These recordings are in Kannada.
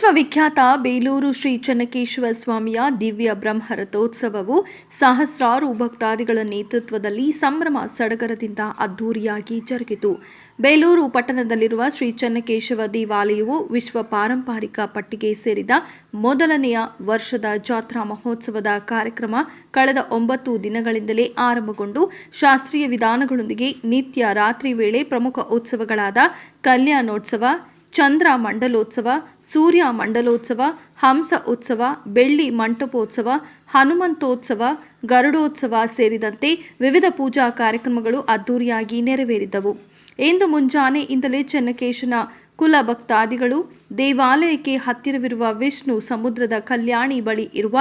ವಿಖ್ಯಾತ ಬೇಲೂರು ಶ್ರೀ ಚನ್ನಕೇಶವ ಸ್ವಾಮಿಯ ದಿವ್ಯ ಬ್ರಹ್ಮ ರಥೋತ್ಸವವು ಸಹಸ್ರಾರು ಭಕ್ತಾದಿಗಳ ನೇತೃತ್ವದಲ್ಲಿ ಸಂಭ್ರಮ ಸಡಗರದಿಂದ ಅದ್ಧೂರಿಯಾಗಿ ಜರುಗಿತು. ಬೇಲೂರು ಪಟ್ಟಣದಲ್ಲಿರುವ ಶ್ರೀ ಚನ್ನಕೇಶವ ದೇವಾಲಯವು ವಿಶ್ವ ಪಾರಂಪರಿಕ ಪಟ್ಟಿಗೆ ಸೇರಿದ ಮೊದಲನೆಯ ವರ್ಷದ ಜಾತ್ರಾ ಮಹೋತ್ಸವದ ಕಾರ್ಯಕ್ರಮ ಕಳೆದ ಒಂಬತ್ತು ದಿನಗಳಿಂದಲೇ ಆರಂಭಗೊಂಡು ಶಾಸ್ತ್ರೀಯ ವಿಧಾನಗಳೊಂದಿಗೆ ನಿತ್ಯ ರಾತ್ರಿ ವೇಳೆ ಪ್ರಮುಖ ಉತ್ಸವಗಳಾದ ಕಲ್ಯಾಣೋತ್ಸವ ಚಂದ್ರ ಮಂಡಲೋತ್ಸವ, ಸೂರ್ಯ ಮಂಡಲೋತ್ಸವ, ಹಂಸ ಉತ್ಸವ, ಬೆಳ್ಳಿ ಮಂಟಪೋತ್ಸವ, ಹನುಮಂತೋತ್ಸವ, ಗರುಡೋತ್ಸವ ಸೇರಿದಂತೆ ವಿವಿಧ ಪೂಜಾ ಕಾರ್ಯಕ್ರಮಗಳು ಅದ್ದೂರಿಯಾಗಿ ನೆರವೇರಿದವು. ಇಂದು ಮುಂಜಾನೆಯಿಂದಲೇ ಚೆನ್ನಕೇಶನ ಕುಲ ಭಕ್ತಾದಿಗಳು ದೇವಾಲಯಕ್ಕೆ ಹತ್ತಿರವಿರುವ ವಿಷ್ಣು ಸಮುದ್ರದ ಕಲ್ಯಾಣಿ ಬಳಿ ಇರುವ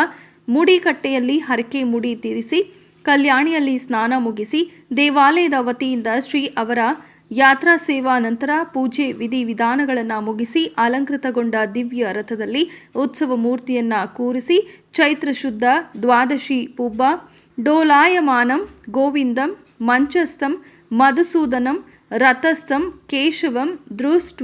ಮುಡಿಕಟ್ಟೆಯಲ್ಲಿ ಹರಕೆ ಮುಡಿ ತೀರಿಸಿ, ಕಲ್ಯಾಣಿಯಲ್ಲಿ ಸ್ನಾನ ಮುಗಿಸಿ ದೇವಾಲಯದ ವತಿಯಿಂದ ಶ್ರೀ ಅವರ ಯಾತ್ರಾ ಸೇವಾ ನಂತರ ಪೂಜೆ ವಿಧಿ ವಿಧಾನಗಳನ್ನು ಮುಗಿಸಿ ಅಲಂಕೃತಗೊಂಡ ದಿವ್ಯ ರಥದಲ್ಲಿ ಉತ್ಸವ ಮೂರ್ತಿಯನ್ನು ಕೂರಿಸಿ ಚೈತ್ರ ಶುದ್ಧ, ದ್ವಾದಶಿ ಪೂಬ್ಬ, ಡೋಲಾಯಮಾನಂ, ಗೋವಿಂದಂ, ಮಂಚಸ್ಥಂ, ಮಧುಸೂದನಂ, ರಥಸ್ಥಂ, ಕೇಶವಂ ದೃಷ್ಟ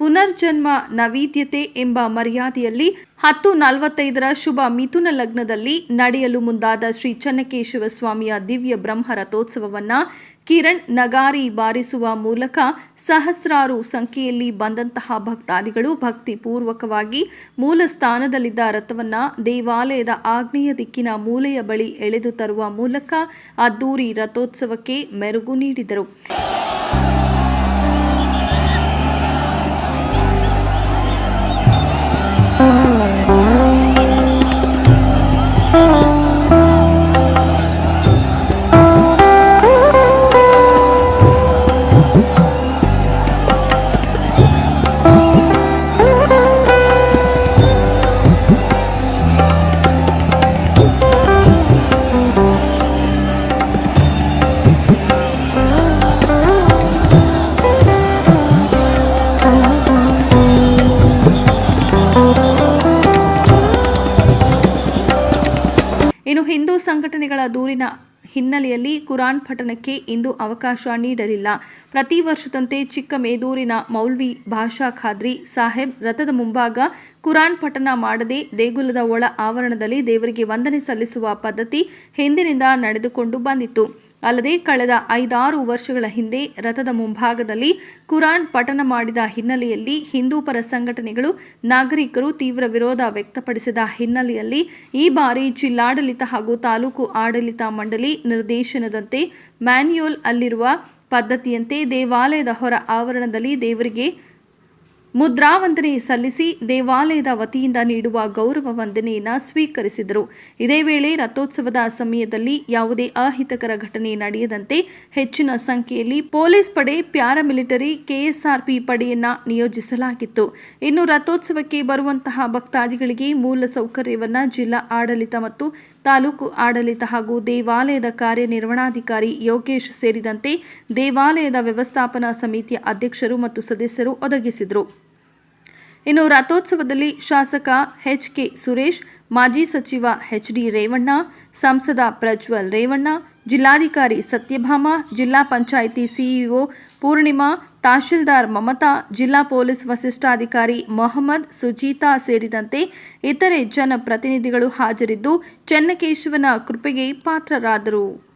ಪುನರ್ಜನ್ಮ ನವೀದ್ಯತೆ ಎಂಬ ಮರ್ಯಾದೆಯಲ್ಲಿ ಹತ್ತು ನಲವತ್ತೈದರ ಶುಭ ಮಿಥುನ ಲಗ್ನದಲ್ಲಿ ನಡೆಯಲು ಮುಂದಾದ ಶ್ರೀ ಚನ್ನಕೇಶವ ಸ್ವಾಮಿಯ ದಿವ್ಯ ಬ್ರಹ್ಮ ರಥೋತ್ಸವವನ್ನು ಕಿರಣ್ ನಗಾರಿ ಬಾರಿಸುವ ಮೂಲಕ ಸಹಸ್ರಾರು ಸಂಖ್ಯೆಯಲ್ಲಿ ಬಂದಂತಹ ಭಕ್ತಾದಿಗಳು ಭಕ್ತಿ ಪೂರ್ವಕವಾಗಿ ಮೂಲ ಸ್ಥಾನದಲ್ಲಿದ್ದ ರಥವನ್ನು ದೇವಾಲಯದ ಆಗ್ನೇಯ ದಿಕ್ಕಿನ ಮೂಲೆಯ ಬಳಿ ಎಳೆದು ತರುವ ಮೂಲಕ ಅದ್ದೂರಿ ರಥೋತ್ಸವಕ್ಕೆ ಮೆರುಗು ನೀಡಿದರು. ಸಂಘಟನೆಗಳ ದೂರಿನ ಹಿನ್ನೆಲೆಯಲ್ಲಿ ಕುರಾನ್ ಪಠಣಕ್ಕೆ ಇಂದು ಅವಕಾಶ ನೀಡಲಿಲ್ಲ. ಪ್ರತಿ ವರ್ಷದಂತೆ ಚಿಕ್ಕಮೇದೂರಿನ ಮೌಲ್ವಿ ಭಾಷಾ ಖಾದ್ರಿ ಸಾಹೇಬ್ ರಥದ ಮುಂಭಾಗ ಕುರಾನ್ ಪಠಣ ಮಾಡದೆ ದೇಗುಲದ ಒಳ ಆವರಣದಲ್ಲಿ ದೇವರಿಗೆ ವಂದನೆ ಸಲ್ಲಿಸುವ ಪದ್ಧತಿ ಹಿಂದಿನಿಂದ ನಡೆದುಕೊಂಡು ಬಂದಿತ್ತು. ಅಲ್ಲದೆ ಕಳೆದ ಐದಾರು ವರ್ಷಗಳ ಹಿಂದೆ ರಥದ ಮುಂಭಾಗದಲ್ಲಿ ಕುರಾನ್ ಪಠಣ ಮಾಡಿದ ಹಿನ್ನೆಲೆಯಲ್ಲಿ ಹಿಂದೂ ಪರ ಸಂಘಟನೆಗಳು ನಾಗರಿಕರು ತೀವ್ರ ವಿರೋಧ ವ್ಯಕ್ತಪಡಿಸಿದ ಹಿನ್ನೆಲೆಯಲ್ಲಿ ಈ ಬಾರಿ ಜಿಲ್ಲಾಡಳಿತ ಹಾಗೂ ತಾಲೂಕು ಆಡಳಿತ ಮಂಡಳಿ ನಿರ್ದೇಶನದಂತೆ ಮ್ಯಾನ್ಯುಯಲ್ ಅಲ್ಲಿರುವ ಪದ್ಧತಿಯಂತೆ ದೇವಾಲಯದ ಹೊರ ಆವರಣದಲ್ಲಿ ದೇವರಿಗೆ ಮುದ್ರಾವಂದನೆ ಸಲ್ಲಿಸಿ ದೇವಾಲಯದ ವತಿಯಿಂದ ನೀಡುವ ಗೌರವ ವಂದನೆಯನ್ನು ಸ್ವೀಕರಿಸಿದರು. ಇದೇ ವೇಳೆ ರಥೋತ್ಸವದ ಸಮಯದಲ್ಲಿ ಯಾವುದೇ ಅಹಿತಕರ ಘಟನೆ ನಡೆಯದಂತೆ ಹೆಚ್ಚಿನ ಸಂಖ್ಯೆಯಲ್ಲಿ ಪೊಲೀಸ್ ಪಡೆ, ಪ್ಯಾರಾಮಿಲಿಟರಿ, ಕೆಎಸ್ಆರ್ಪಿ ಪಡೆಯನ್ನ ನಿಯೋಜಿಸಲಾಗಿತ್ತು. ಇನ್ನು ರಥೋತ್ಸವಕ್ಕೆ ಬರುವಂತಹ ಭಕ್ತಾದಿಗಳಿಗೆ ಮೂಲ ಸೌಕರ್ಯವನ್ನು ಜಿಲ್ಲಾ ಆಡಳಿತ ಮತ್ತು ತಾಲೂಕು ಆಡಳಿತ ಹಾಗೂ ದೇವಾಲಯದ ಕಾರ್ಯನಿರ್ವಹಣಾಧಿಕಾರಿ ಯೋಗೇಶ್ ಸೇರಿದಂತೆ ದೇವಾಲಯದ ವ್ಯವಸ್ಥಾಪನಾ ಸಮಿತಿಯ ಅಧ್ಯಕ್ಷರು ಮತ್ತು ಸದಸ್ಯರು ಒದಗಿಸಿದರು. ಇನ್ನು ರಥೋತ್ಸವದಲ್ಲಿ ಶಾಸಕ ಎಚ್ ಕೆ ಸುರೇಶ್, ಮಾಜಿ ಸಚಿವ ಎಚ್ ಡಿ ರೇವಣ್ಣ, ಸಂಸದ ಪ್ರಜ್ವಲ್ ರೇವಣ್ಣ, ಜಿಲ್ಲಾಧಿಕಾರಿ ಸತ್ಯಭಾಮ, ಜಿಲ್ಲಾ ಪಂಚಾಯಿತಿ ಸಿಇಒ ಪೂರ್ಣಿಮಾ, ತಹಶೀಲ್ದಾರ್ ಮಮತಾ, ಜಿಲ್ಲಾ ಪೊಲೀಸ್ ವರಿಷ್ಠಾಧಿಕಾರಿ ಮೊಹಮ್ಮದ್, ಸುಜೀತಾ ಸೇರಿದಂತೆ ಇತರೆ ಜನಪ್ರತಿನಿಧಿಗಳು ಹಾಜರಿದ್ದು, ಚೆನ್ನಕೇಶವನ ಕೃಪೆಗೆ ಪಾತ್ರರಾದರು.